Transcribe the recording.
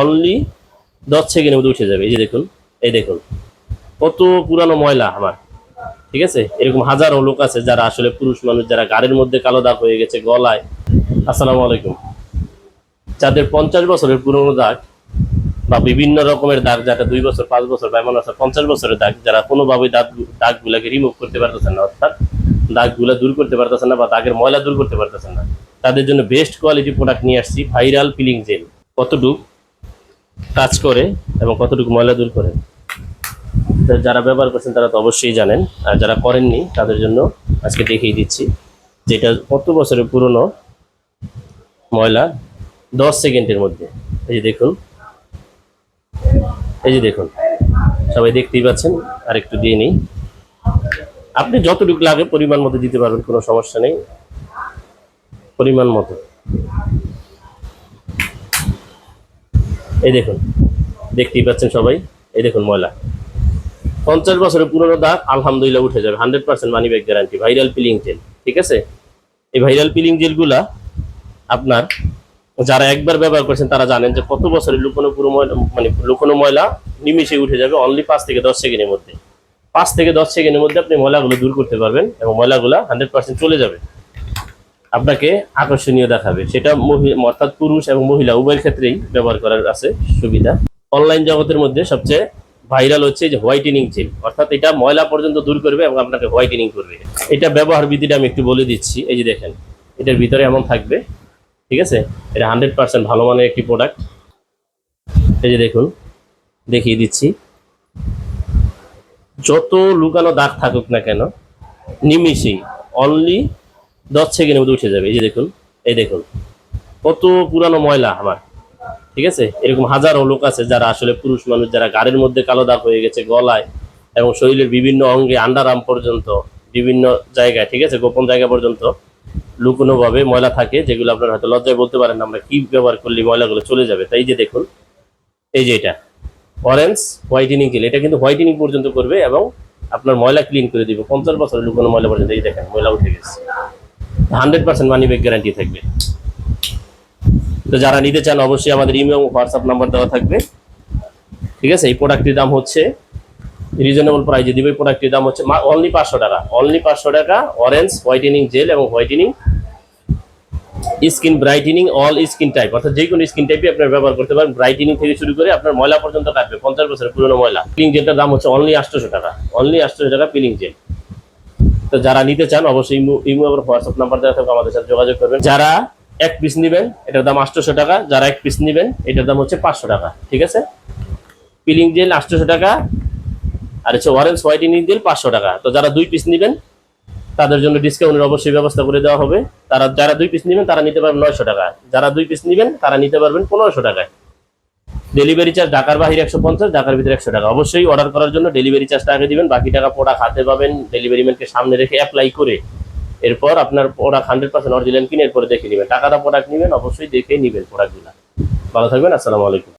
Only দশ সেকেন্ডের মধ্যে উঠে যাবে। এই যে দেখুন, এই দেখুন। কত পুরানো ময়লা আমার। ঠিক আছে? এরকম হাজারো লোক আছে যারা আসলে পুরুষ মানুষ, যারা গাড়ির মধ্যে কালো দাগ হয়ে গেছে গলায়। আসসালামু আলাইকুম। যাদের পঞ্চাশ বছরের পুরনো দাগ বা বিভিন্ন রকমের দাগ, যারা দুই বছর, পাঁচ বছর বা এমন আছে, পঞ্চাশ বছরের দাগ, যারা কোনোভাবেই দাগ, দাগগুলাকে রিমুভ করতে পারতেছেন না, অর্থাৎ দাগগুলো দূর করতে পারতেছেন না বা দাগের ময়লা দূর করতে পারতেছেন না, তাদের জন্য বেস্ট কোয়ালিটি প্রোডাক্ট নিয়ে আসছি ভাইরাল পিলিং জেল কতটুক? কাজ করে এবং কতটুকু ময়লা দূর করে। যারা ব্যবহার করছেন তারা তো অবশ্যই জানেন, আর যারা করেননি তাদের জন্য আজকে দেখিয়ে দিচ্ছি যেটা কত বছরের পুরনো ময়লা দশ সেকেন্ডের মধ্যে। এই যে দেখুন। এই যে দেখুন। সবাই দেখতেই পাচ্ছেন আর একটু দিয়ে নিই। আপনি যতটুকু লাগে পরিমাণ মতো দিতে পারবেন, কোনো সমস্যা নেই। পরিমাণ মতো। এই দেখুন, দেখতেই পাচ্ছেন সবাই? এই দেখুন ময়লা। পঞ্চাশ বছরের পুরনো দাগ, আলহামদুলিল্লাহ উঠে যাবে। Hundred percent money back guarantee viral peeling gel ঠিক আছে? এই ভাইরাল পিলিং জেলগুলা আপনার, যারা একবার ব্যবহার করেছেন, তারা জানেন যে কত বছরের লুকোনো পুরো ময়লা মানে লুকোনো ময়লা নিমিশে উঠে যাবে অনলি পাঁচ থেকে দশ সেকেন্ডের মধ্যে। পাঁচ থেকে দশ সেকেন্ডের মধ্যে আপনি ময়লাগুলো দূর করতে পারবেন এবং ময়লাগুলো হান্ড্রেড পার্সেন্ট চলে যাবে। আপনাকে আকর্ষণীয় দেখাবে। সেটা অর্থাৎ পুরুষ এবং মহিলা, উভয়ের ক্ষেত্রেই ব্যবহার করার আছে সুবিধা। অনলাইন জগতের মধ্যে সবচেয়ে ভাইরাল হচ্ছে যে হোয়াইটেনিং জেল। অর্থাৎ এটা ময়লা পর্যন্ত দূর করবে এবং আপনাকে হোয়াইটেনিং করবে। এটা ব্যবহার বিধিটা আমি একটু বলে দিচ্ছি। এই যে দেখেন, এটার ভিতরে এমন থাকবে। ঠিক আছে? এটা হান্ড্রেড পার্সেন্ট ভালো মানের একটি প্রোডাক্ট। এই যে দেখুন, দেখিয়ে দিচ্ছি। যত লুকানো দাগ থাকুক না কেন, নিমিষেই অনলি দশ সেকেন্ডের মধ্যে উঠে যাবে। এই যে দেখুন, এই দেখুন, কত পুরানো ময়লা আমার। ঠিক আছে? এরকম হাজারো লোক আছে যারা আসলে পুরুষ মানুষ, যারা গাড়ির মধ্যে কালো দাগ হয়ে গেছে গলায় এবং শরীরের বিভিন্ন অঙ্গে আন্ডার আর্ম পর্যন্ত, বিভিন্ন জায়গায়, ঠিক আছে? গোপন জায়গা পর্যন্ত লুকোনোভাবে ময়লা থাকে, যেগুলো আপনার হয়তো লজ্জায় বলতে পারেন আমরা কি ব্যবহার করলে ময়লাগুলো চলে যাবে। তাই যে দেখুন, এই যে এটা, অরেঞ্জ হোয়াইটেনিং জেল এটা কিন্তু হোয়াইটেনিং পর্যন্ত করবে এবং আপনার ময়লা ক্লিন করে দিবে। পঞ্চাশ বছরের লুকোনো ময়লা পর্যন্ত, এই দেখেন, ময়লা উঠে গেছে। Hundred percent money back guarantee থাকবে। তো যারা নিতে চান অবশ্যই আমাদের ইমেল হোয়াটসঅ্যাপ নাম্বার দেওয়া থাকবে। ঠিক আছে? এই প্রোডাক্টটির দাম হচ্ছে রিজনেবল প্রাইজে দিবে। এই প্রোডাক্টটির দাম হচ্ছে অনলি পাঁচশো টাকা। অনলি পাঁচশো টাকা অরেঞ্জ হোয়াইটেনিং জেল এবং whitening skin brightening all skin type অর্থাৎ যে কোনো স্কিন টাইপে আপনার ব্যবহার করতে পারেন। ব্রাইটেনিং থেকে শুরু করে আপনার ময়লা পর্যন্ত কাটবে। পঞ্চাশ বছরের পুরনো ময়লা। পিলিং জেলটার দাম হচ্ছে অনলি আটশোশো টাকা। অনলি আটশোশো টাকা পিলিং জেল তো যারা নিতে চান, অবশ্যই ইমো ইমো এবং হোয়াটসঅ্যাপ নাম্বার দেওয়া থাকবে আমাদের সাথে যোগাযোগ করবেন। যারা এক পিস নেবেন, এটার দাম আটশোশো টাকা। যারা এক পিস নেবেন, এটার দাম হচ্ছে পাঁচশো টাকা, ঠিক আছে? পিলিং জেল আটশোশো টাকা, আর হচ্ছে অরেঞ্জ হোয়াইটেনিং জেল পাঁচশো টাকা। তো যারা দুই পিস নেবেন, তাদের জন্য ডিসকাউন্টের অবশ্যই ব্যবস্থা করে দেওয়া হবে। তারা যারা দুই পিস নেবেন, তারা নিতে পারবেন নয়শো টাকা। যারা দুই পিস নেবেন, তারা নিতে পারবেন পনেরোশো টাকায়। ডেলিভারি চার্জ ঢাকার বাহিরে একশো পঞ্চাশ, ঢাকার ভিতরে একশো টাকা। অবশ্যই অর্ডার করার জন্য ডেলিভারি চার্জটা আগে দিবেন, বাকি টাকা প্রোডাক্ট হাতে পাবেন ডেলিভারি ম্যানকে সামনে রেখে অ্যাপ্লাই করে এরপর আপনার প্রোডাক্ট হান্ড্রেড পার্সেন্ট অরিজিনাল কিনে এরপরে দেখে নেবেন। টাকাটা প্রোডাক্ট নেবেন, অবশ্যই দেখে নেবেন প্রোডাক্টগুলো ভালো থাকবেন, আসসালামু আলাইকুম।